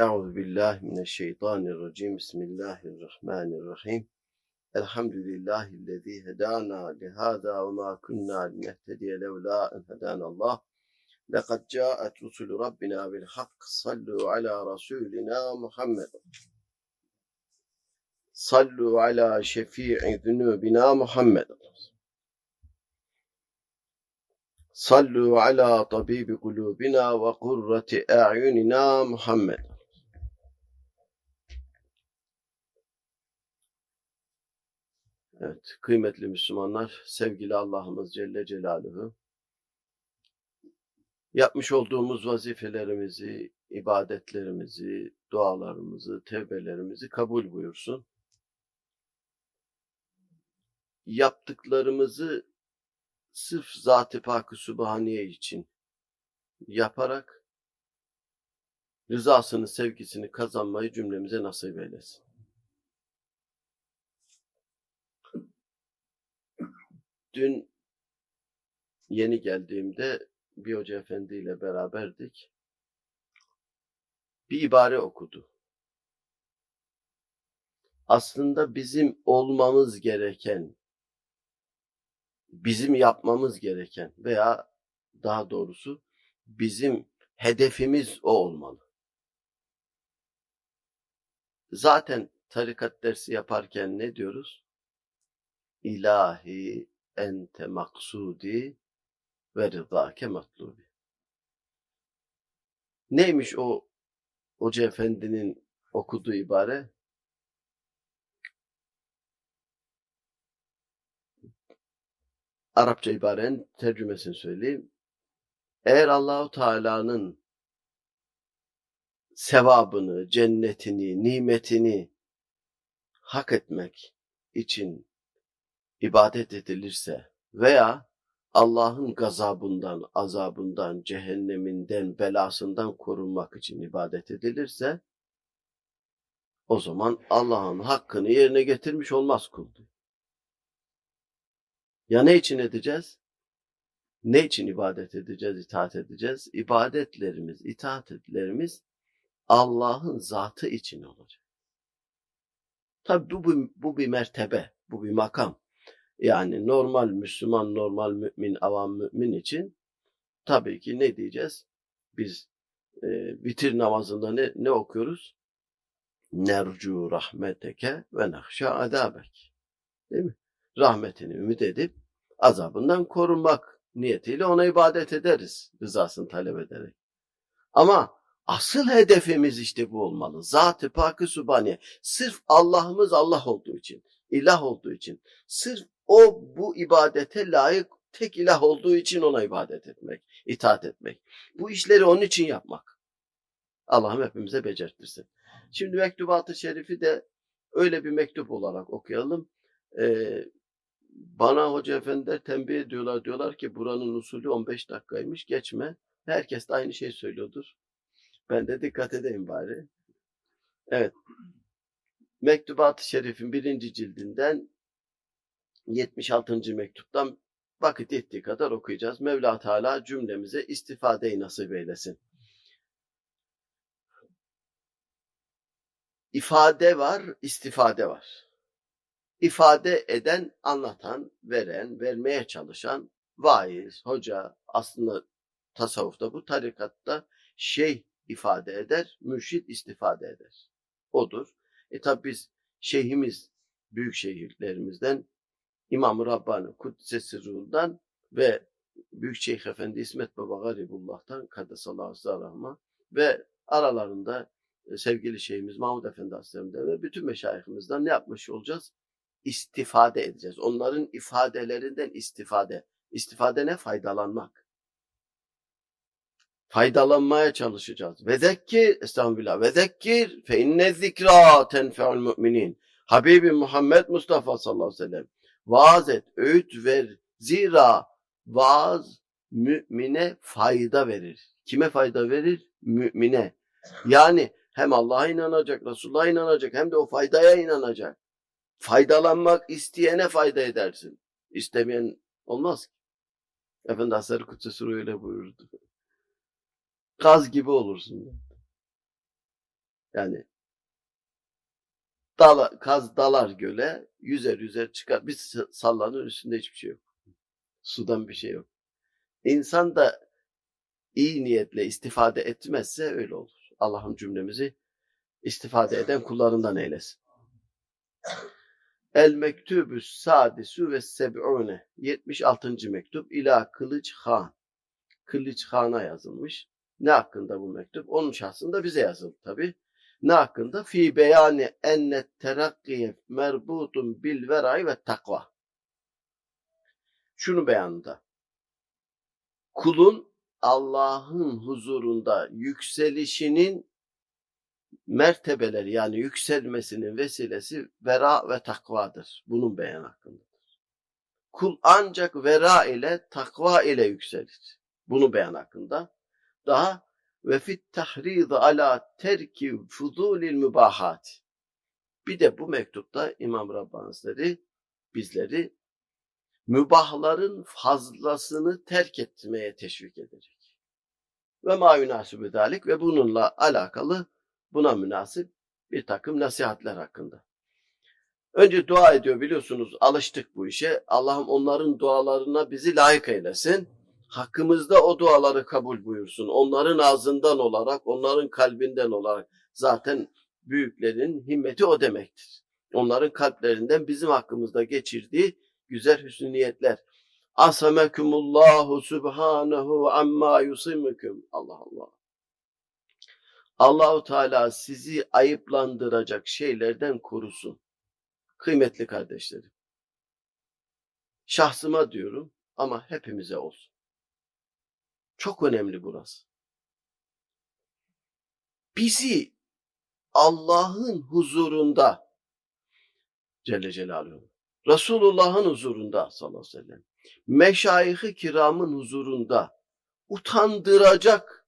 Euzu billahi mineşşeytanirracim. Bismillahirrahmanirrahim. Elhamdülillahi'llezî hedâna lihâzâ ve mâ kunnâ linehtediye levlâ en hedânallah. Lekad câet rusulü Rabbina bil hak. Sallu ala Rasûlina Muhammed. Sallu ala şefî'i zunûbina Muhammed. Sallu ala tabibi kulubina ve kurrati a'yunina Muhammed. Evet, kıymetli Müslümanlar, sevgili Allah'ımız Celle Celaluhu, yapmış olduğumuz vazifelerimizi, ibadetlerimizi, dualarımızı, tevbelerimizi kabul buyursun. Yaptıklarımızı sırf Zat-ı Pak-ı Sübhaniye için yaparak rızasını, sevgisini kazanmayı cümlemize nasip eylesin. Dün yeni geldiğimde bir hoca efendiyle beraberdik. Bir ibare okudu. Aslında bizim olmamız gereken, bizim yapmamız gereken veya daha doğrusu bizim hedefimiz o olmalı. Zaten tarikat dersi yaparken ne diyoruz? İlahi ente maksudi ve rızake matlubi. Neymiş o Hoca Efendi'nin okuduğu ibare? Arapça ibarenin tercümesini söyleyeyim. Eğer Allahu Teala'nın sevabını, cennetini, nimetini hak etmek için ibadet edilirse veya Allah'ın gazabından, azabından, cehenneminden, belasından korunmak için ibadet edilirse o zaman Allah'ın hakkını yerine getirmiş olmaz kul. Ya ne için edeceğiz? Ne için ibadet edeceğiz, itaat edeceğiz? İbadetlerimiz, itaatlerimiz Allah'ın zatı için olacak. Tabi bu, bu, bu bir mertebe, bu bir makam. Yani normal Müslüman, normal mümin, avam mümin için tabii ki ne diyeceğiz? Biz e, vitir namazında ne, ne okuyoruz? Nercu rahmeteke ve nahşa adabek. Değil mi? Rahmetini ümit edip azabından korunmak niyetiyle ona ibadet ederiz. Rızasını talep ederek. Ama asıl hedefimiz işte bu olmalı. Zat-ı Pak-ı Subhaniye. Sırf Allah'ımız Allah olduğu için, ilah olduğu için, sırf o bu ibadete layık tek ilah olduğu için ona ibadet etmek, itaat etmek. Bu işleri onun için yapmak. Allah'ım hepimize becertirsin. Şimdi mektubat-ı şerifi de öyle bir mektup olarak okuyalım. Ee, bana hoca efendiler tembih ediyorlar. Diyorlar ki buranın usulü 15 dakikaymış. Geçme. Herkes de aynı şey söylüyordur. Ben de dikkat edeyim bari. Evet. Mektubat-ı Şerif'in birinci cildinden 76. mektuptan vakit ettiği kadar okuyacağız. Mevla Teala cümlemize istifadeyi nasip eylesin. İfade var, istifade var. İfade eden, anlatan, veren, vermeye çalışan vaiz, hoca, aslında tasavvufta bu tarikatta şey ifade eder, mürşit istifade eder. Odur. E tabi biz şeyhimiz, büyük şehirlerimizden İmam-ı Rabbani Kuddisesi Ruh'dan ve Büyük Şeyh Efendi İsmet Baba Garibullah'tan Kaddesallahu Rahma ve aralarında e, sevgili şeyhimiz Mahmud Efendi Hazretleri'nden ve bütün meşayihimizden ne yapmış olacağız? İstifade edeceğiz. Onların ifadelerinden istifade. İstifade ne? Faydalanmak. Faydalanmaya çalışacağız. Ve zekkir, estağfirullah, ve zekkir fe inne zikra tenfe'ul müminin. Habibi Muhammed Mustafa sallallahu aleyhi ve sellem vaaz et, öğüt ver. Zira vaaz mümine fayda verir. Kime fayda verir? Mümine. Yani hem Allah'a inanacak, Resulullah'a inanacak hem de o faydaya inanacak. Faydalanmak isteyene fayda edersin. İstemeyen olmaz ki. Efendi Hasar Kutsesi öyle buyurdu. Gaz gibi olursun. Yani dala, kaz dalar göle, yüzer yüzer çıkar. Bir s- sallanır üstünde hiçbir şey yok. Sudan bir şey yok. İnsan da iyi niyetle istifade etmezse öyle olur. Allah'ım cümlemizi istifade eden kullarından eylesin. El mektubü sadisu ve seb'une 76. mektup ila Kılıç Han. Kılıç Han'a yazılmış. Ne hakkında bu mektup? Onun şahsında bize yazıldı tabi. Ne hakkında? Fi beyani ennet terakkiye merbutun bil veray ve takva. Şunu beyanında. Kulun Allah'ın huzurunda yükselişinin mertebeleri yani yükselmesinin vesilesi vera ve takvadır. Bunun beyan hakkındadır. Kul ancak vera ile takva ile yükselir. Bunu beyan hakkında. Daha ve fit tahrid ala terki fudulil mübahat. Bir de bu mektupta İmam Rabbani bizleri mübahların fazlasını terk etmeye teşvik edecek. Ve ma yunasibü dalik ve bununla alakalı buna münasip bir takım nasihatler hakkında. Önce dua ediyor biliyorsunuz alıştık bu işe. Allah'ım onların dualarına bizi layık eylesin. Hakkımızda o duaları kabul buyursun. Onların ağzından olarak, onların kalbinden olarak zaten büyüklerin himmeti o demektir. Onların kalplerinden bizim hakkımızda geçirdiği güzel hüsnü niyetler. Asamekumullahu subhanahu amma yusimukum. Allah Allah. Allahu Teala sizi ayıplandıracak şeylerden korusun. Kıymetli kardeşlerim. Şahsıma diyorum ama hepimize olsun. Çok önemli burası. Bizi Allah'ın huzurunda Celle Celaluhu Resulullah'ın huzurunda sallallahu aleyhi ve sellem meşayih kiramın huzurunda utandıracak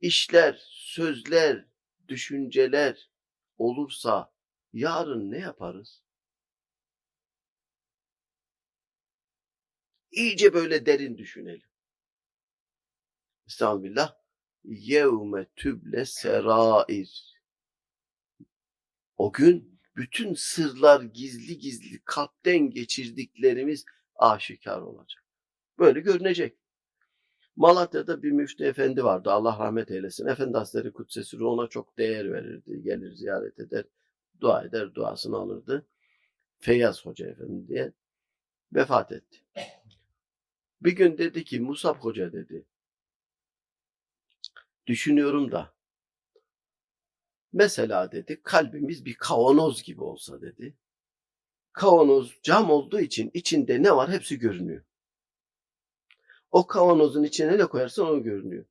işler, sözler, düşünceler olursa yarın ne yaparız? İyice böyle derin düşünelim. Estağfirullah. Yevme tüble serair. O gün bütün sırlar gizli gizli kalpten geçirdiklerimiz aşikar olacak. Böyle görünecek. Malatya'da bir müftü efendi vardı. Allah rahmet eylesin. Efendi Hazretleri Kudsesi ona çok değer verirdi. Gelir ziyaret eder. Dua eder. Duasını alırdı. Feyyaz Hoca Efendi diye vefat etti. Bir gün dedi ki Musab Hoca dedi. Düşünüyorum da mesela dedi kalbimiz bir kavanoz gibi olsa dedi. Kavanoz cam olduğu için içinde ne var hepsi görünüyor. O kavanozun içine ne koyarsan o görünüyor.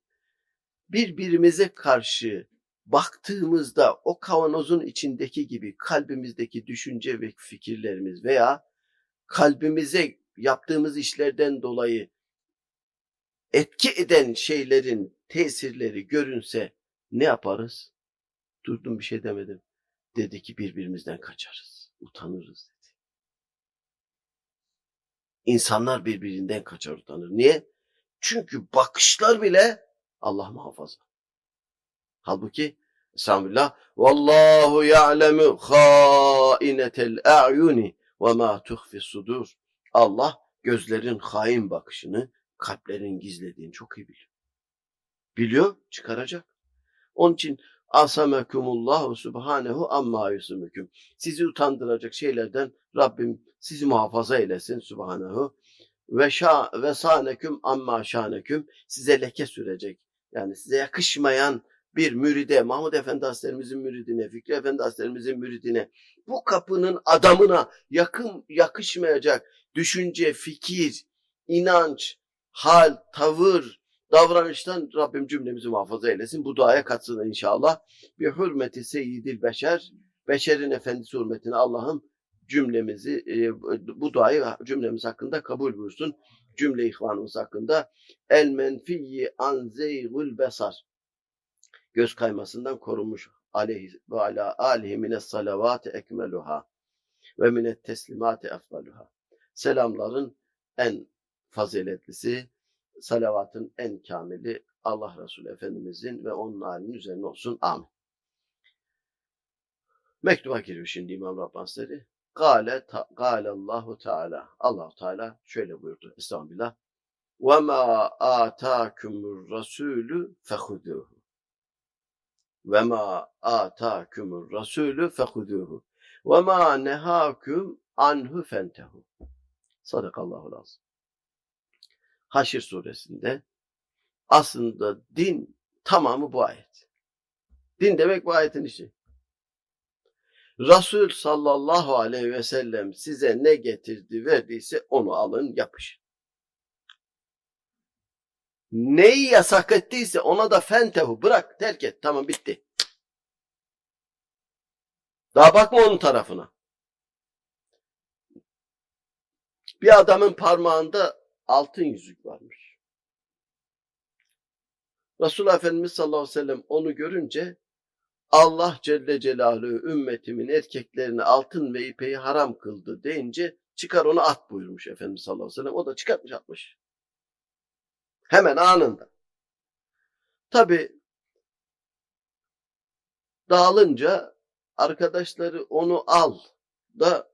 Birbirimize karşı baktığımızda o kavanozun içindeki gibi kalbimizdeki düşünce ve fikirlerimiz veya kalbimize yaptığımız işlerden dolayı etki eden şeylerin tesirleri görünse ne yaparız? Durdum bir şey demedim. Dedi ki birbirimizden kaçarız. Utanırız dedi. İnsanlar birbirinden kaçar utanır. Niye? Çünkü bakışlar bile Allah muhafaza. Halbuki Estağfirullah. Vallahu ya'lemu hainetel a'yuni ve ma tuhfi sudur. Allah gözlerin hain bakışını, kalplerin gizlediğini çok iyi biliyor. Biliyor, çıkaracak. Onun için asamekumullahu subhanehu amma yusumukum. Sizi utandıracak şeylerden Rabbim sizi muhafaza eylesin subhanehu. Ve şa ve saneküm amma şaneküm size leke sürecek. Yani size yakışmayan bir müride, Mahmud Efendi Hazretlerimizin müridine, Fikri Efendi Hazretlerimizin müridine, bu kapının adamına yakın, yakışmayacak düşünce, fikir, inanç, hal, tavır, davranıştan Rabbim cümlemizi muhafaza eylesin. Bu duaya katsın inşallah. Bir hürmeti seyyidil beşer, beşerin efendisi hürmetine Allah'ım cümlemizi, e, bu duayı cümlemiz hakkında kabul buyursun. Cümle ihvanımız hakkında. El menfiyyi an zeygul besar. Göz kaymasından korunmuş aleyhi ve ala alihi mines salavati ekmeluha ve minet teslimati efdaluha. Selamların en faziletlisi, salavatın en kamili Allah Resulü Efendimizin ve onun halinin üzerine olsun. Amin. Mektuba giriyor şimdi İmam Rabbani Hazretleri. Kale, ta, kale Allahu Teala. Allahu Teala şöyle buyurdu. Estağfirullah. Ve ma atâkumur rasûlü fehudûhu. Ve ma atâkumur rasûlü fehudûhu. Ve ma nehâkum anhu fentehu. Sadakallahu lazım. Haşr suresinde aslında din tamamı bu ayet. Din demek bu ayetin işi. Resul sallallahu aleyhi ve sellem size ne getirdi verdiyse onu alın yapışın. Neyi yasak ettiyse ona da fentehu bırak terk et tamam bitti. Daha bakma onun tarafına. Bir adamın parmağında altın yüzük varmış. Resulullah Efendimiz sallallahu aleyhi ve sellem onu görünce Allah Celle Celaluhu ümmetimin erkeklerine altın ve ipeyi haram kıldı deyince çıkar onu at buyurmuş Efendimiz sallallahu aleyhi ve sellem. O da çıkartmış atmış. Hemen anında. Tabi dağılınca arkadaşları onu al da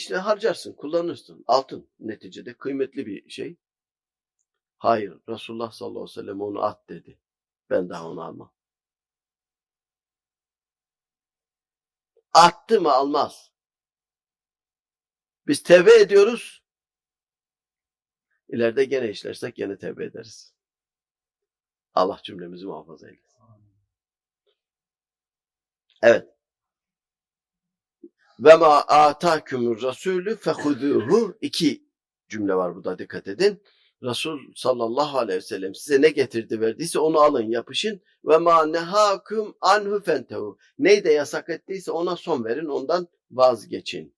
işte harcarsın, kullanırsın. Altın neticede kıymetli bir şey. Hayır, Resulullah sallallahu aleyhi ve sellem onu at dedi. Ben daha onu almam. Attı mı almaz. Biz tevbe ediyoruz. İleride gene işlersek gene tevbe ederiz. Allah cümlemizi muhafaza eylesin. Evet. Ve ma atakumur rasulü fehuduhu iki cümle var burada dikkat edin. Resul sallallahu aleyhi ve sellem size ne getirdi verdiyse onu alın yapışın ve ma nehakum anhu fentehu. Neyi de yasak ettiyse ona son verin ondan vazgeçin.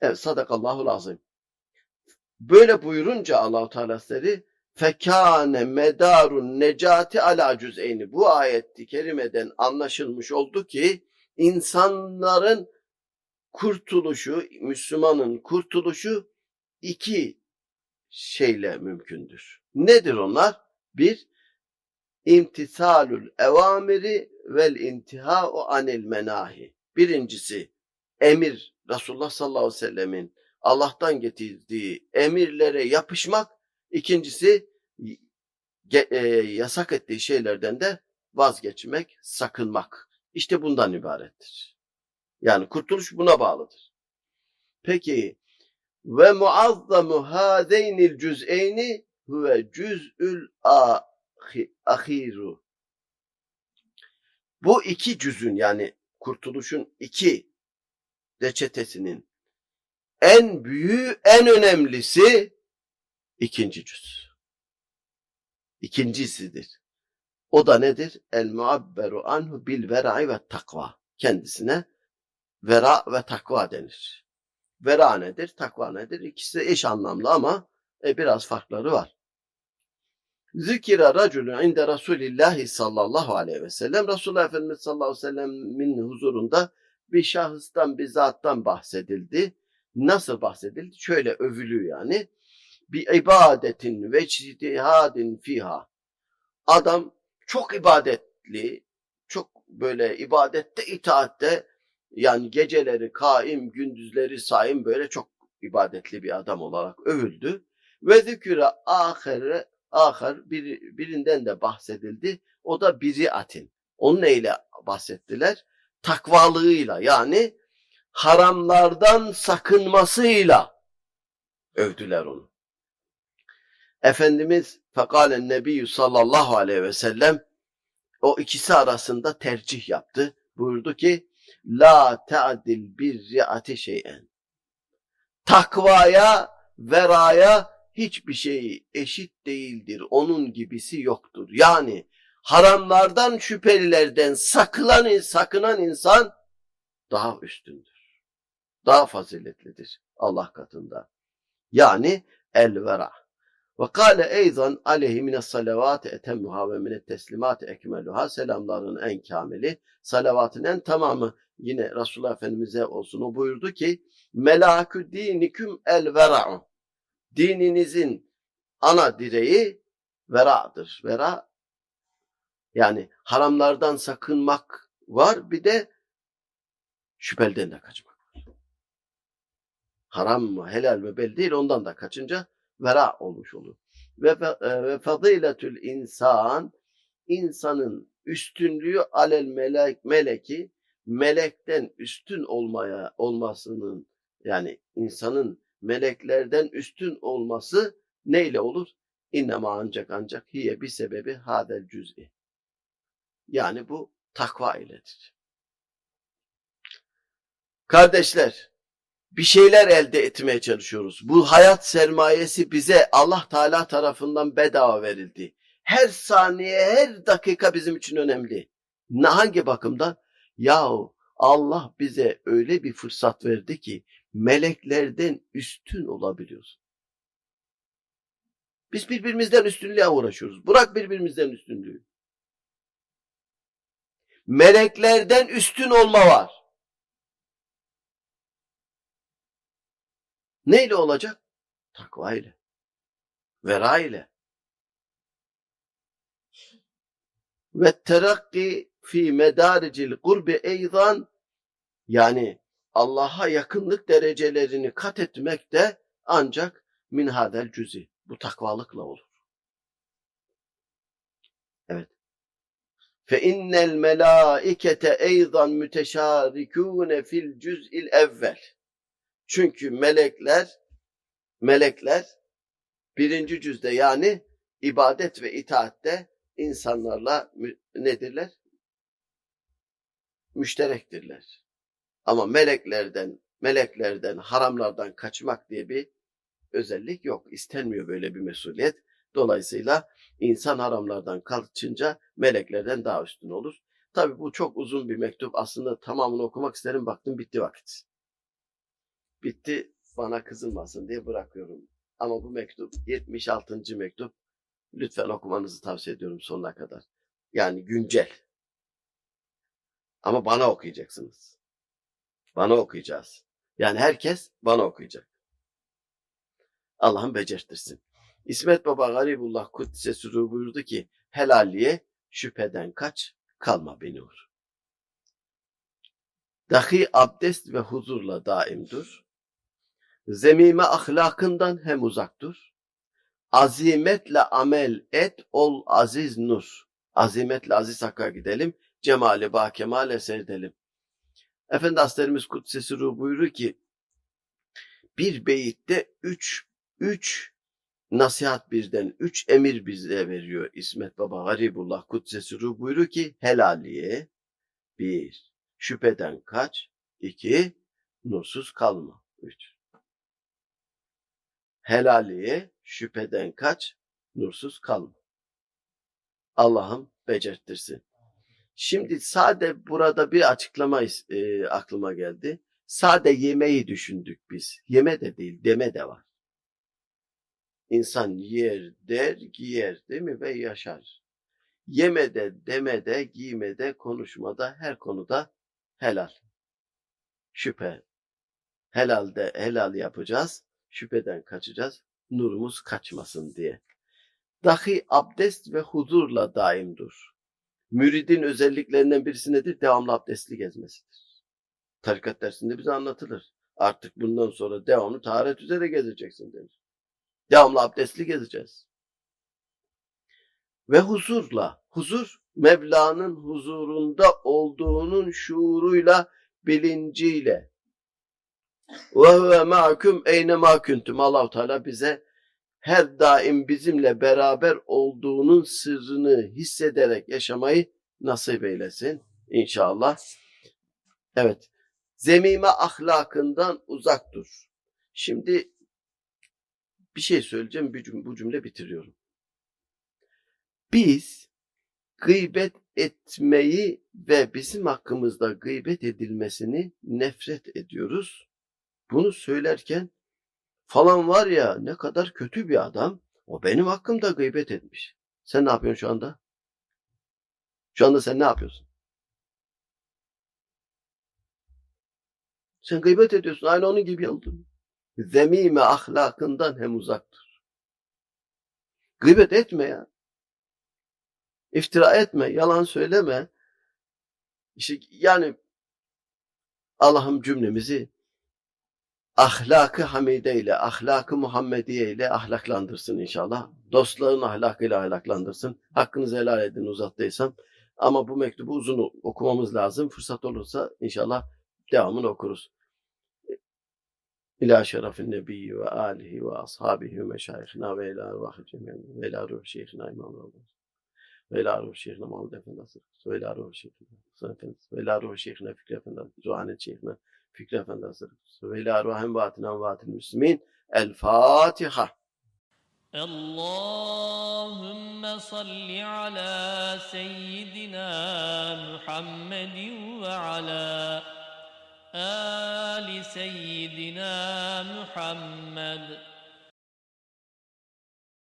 Evet sadakallahu lazım. Böyle buyurunca Allahu Teala Hazretleri fekâne medarun necati ala cüz'eyni. Bu ayeti kerimeden anlaşılmış oldu ki insanların kurtuluşu, Müslümanın kurtuluşu iki şeyle mümkündür. Nedir onlar? Bir, imtisalül evamiri vel intihau anil menahi. Birincisi, emir Resulullah sallallahu aleyhi ve sellemin Allah'tan getirdiği emirlere yapışmak. İkincisi, e, yasak ettiği şeylerden de vazgeçmek, sakınmak. İşte bundan ibarettir. Yani kurtuluş buna bağlıdır. Peki ve muazzamu hazeynil cüz'eyni huve cüz'ül ahiru. Bu iki cüzün yani kurtuluşun iki reçetesinin en büyüğü, en önemlisi ikinci cüz. İkincisidir. O da nedir? El muabberu anhu bil vera'i ve takva. Kendisine vera ve takva denir. Vera nedir? Takva nedir? İkisi eş anlamlı ama e, biraz farkları var. Zikira raculun inde Resulillahi sallallahu aleyhi ve sellem. Resulullah Efendimiz sallallahu aleyhi ve sellem'in huzurunda bir şahıstan, bir zattan bahsedildi. Nasıl bahsedildi? Şöyle övülü yani. Bir ibadetin ve ictihadin fiha. Adam çok ibadetli, çok böyle ibadette, itaatte yani geceleri kaim, gündüzleri saim böyle çok ibadetli bir adam olarak övüldü. Ve ziküre ahire, ahir bir, birinden de bahsedildi. O da biri atin. Onun neyle bahsettiler? Takvalığıyla yani haramlardan sakınmasıyla övdüler onu. Efendimiz fekalen nebiyyü sallallahu aleyhi ve sellem o ikisi arasında tercih yaptı. Buyurdu ki La ta'dil birri'ati şeyen. Takvaya, veraya hiçbir şey eşit değildir. Onun gibisi yoktur. Yani haramlardan, şüphelilerden sakılan, sakınan insan daha üstündür. Daha faziletlidir Allah katında. Yani el vera. Ve kâle eyzan aleyhi mine salavati etemmuha ve mine teslimati ekmeluha. Selamların en kamili, salavatın en tamamı yine Resulullah Efendimiz'e olsun. O buyurdu ki melakü diniküm el vera'u. Dininizin ana direği vera'dır. Vera Yani haramlardan sakınmak var bir de şüpheliden de kaçmak var. Haram mı helal mi belli değil ondan da kaçınca vera olmuş olur. Ve, fe- ve fadiletül insan insanın üstünlüğü alel melek meleki melekten üstün olmaya olmasının yani insanın meleklerden üstün olması neyle olur? İnnema ancak ancak hiye bir sebebi hadel cüz'i. Yani bu takva iledir. Kardeşler, bir şeyler elde etmeye çalışıyoruz. Bu hayat sermayesi bize Allah Teala tarafından bedava verildi. Her saniye, her dakika bizim için önemli. Ne hangi bakımdan? Yahu Allah bize öyle bir fırsat verdi ki meleklerden üstün olabiliyoruz. Biz birbirimizden üstünlüğe uğraşıyoruz. Bırak birbirimizden üstünlüğü. Meleklerden üstün olma var. Neyle olacak? Takva ile. Vera ile. Ve terakki fi medaricil kurbi eyzan yani Allah'a yakınlık derecelerini kat etmek de ancak min hadel cüzi. Bu takvalıkla olur. Evet. Fe innel melaikete eyzan müteşarikûne fil cüz'il evvel. Çünkü melekler melekler birinci cüzde yani ibadet ve itaatte insanlarla nedirler? Müşterektirler. Ama meleklerden meleklerden haramlardan kaçmak diye bir özellik yok. İstenmiyor böyle bir mesuliyet. Dolayısıyla insan haramlardan kaçınca meleklerden daha üstün olur. Tabi bu çok uzun bir mektup. Aslında tamamını okumak isterim. Baktım bitti vakit. Bitti bana kızılmasın diye bırakıyorum. Ama bu mektup 76. mektup. Lütfen okumanızı tavsiye ediyorum sonuna kadar. Yani güncel. Ama bana okuyacaksınız. Bana okuyacağız. Yani herkes bana okuyacak. Allah'ım becertirsin. İsmet Baba Garibullah Kuddise Sürü buyurdu ki helalliye şüpheden kaç kalma beni uğur. Dahi abdest ve huzurla daim dur. Zemime ahlakından hem uzak dur. Azimetle amel et ol aziz nur. Azimetle aziz hakka gidelim. Cemali ba kemale seyredelim. Efendi Hazretlerimiz Kuddise Ruh buyurur ki bir beyitte üç, üç nasihat birden, üç emir bize veriyor İsmet Baba Garibullah Kuddise Ruh buyurur ki helaliye bir, şüpheden kaç, iki, nursuz kalma, üç. Helaliye şüpheden kaç, nursuz kalma. Allah'ım becerttirsin. Şimdi sade burada bir açıklama e, aklıma geldi. Sade yemeği düşündük biz. Yeme de değil, deme de var. İnsan yer, der, giyer değil mi ve yaşar. Yemede, demede, giymede, konuşmada, her konuda helal. Şüphe. Helalde helal yapacağız. Şüpheden kaçacağız. Nurumuz kaçmasın diye. Dahi abdest ve huzurla daim dur. Müridin özelliklerinden birisi nedir? Devamlı abdestli gezmesidir. Tarikat dersinde bize anlatılır. Artık bundan sonra devamlı taharet üzere gezeceksin denir. Devamlı abdestli gezeceğiz. Ve huzurla, huzur Mevla'nın huzurunda olduğunun şuuruyla, bilinciyle. Ve huve ma'akum eyne ma kuntum. Teala bize her daim bizimle beraber olduğunun sırrını hissederek yaşamayı nasip eylesin inşallah. Evet. Zemime ahlakından uzak dur. Şimdi bir şey söyleyeceğim. Bir cümle, bu cümle bitiriyorum. Biz gıybet etmeyi ve bizim hakkımızda gıybet edilmesini nefret ediyoruz. Bunu söylerken falan var ya ne kadar kötü bir adam. O benim hakkımda gıybet etmiş. Sen ne yapıyorsun şu anda? Şu anda sen ne yapıyorsun? Sen gıybet ediyorsun. Aynı onun gibi oldun. Zemime ahlakından hem uzaktır. Gıybet etme ya. İftira etme, yalan söyleme. İşte yani Allah'ım cümlemizi ahlakı hamide ile, ahlakı Muhammediye ile ahlaklandırsın inşallah. Dostların ahlakıyla ahlaklandırsın. Hakkınızı helal edin uzattıysam. Ama bu mektubu uzun okumamız lazım. Fırsat olursa inşallah devamını okuruz. İlâ şerefin nebiyyi ve âlihi ve ashabihi ve meşayihina ve ilâ ruhi cemiyen ve ilâ ruhi şeyhina İmam Rabbim. Ve ilâ ruhi şeyhina Muhammed Efendi Asır. Ve ilâ ruhi şeyhina Hasan Efendi. Ve ilâ ruhi şeyhina Fikri Efendi. Ruhanet şeyhina فكرة فندسة إلى أرواحهم وأتنا وأت المسلمين. الفاتحة. اللهم صل على سيدنا محمد وعلى آل سيدنا محمد.